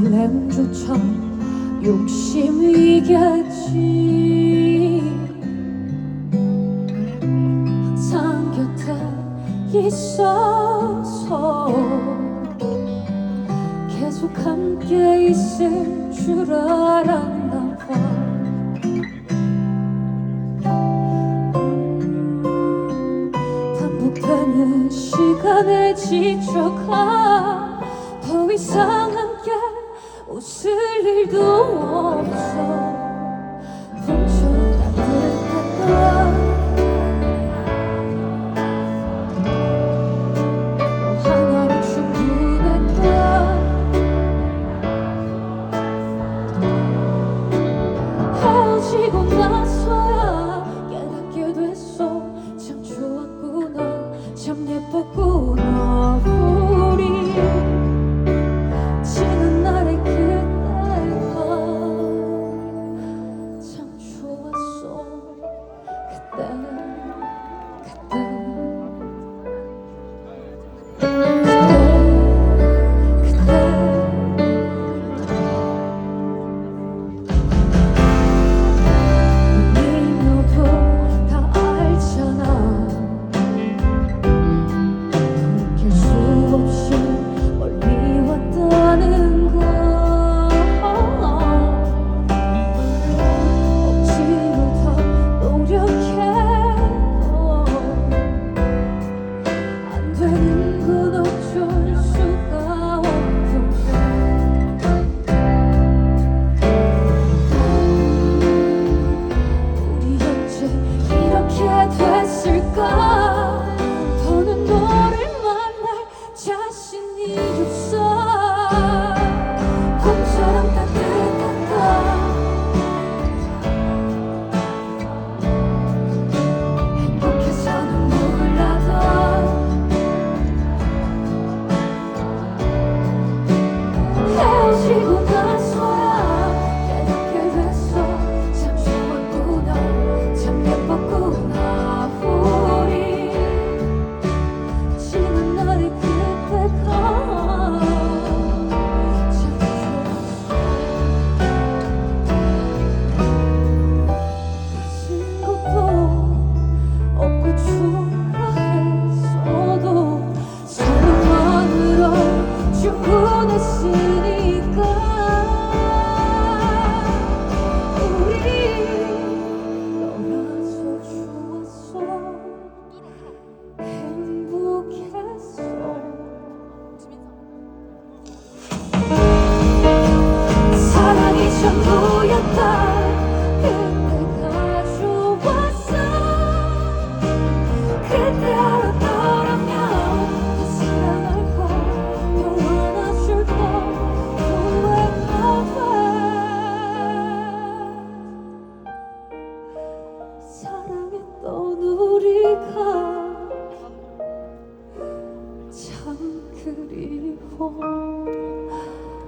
설렘조차 욕심이겠지. 항상 곁에 있어서 계속 함께 있을 줄 알았나 봐. 음, 시간에 지쳐가 더 이상은 웃을 일도 없어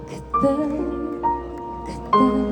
그때 그때.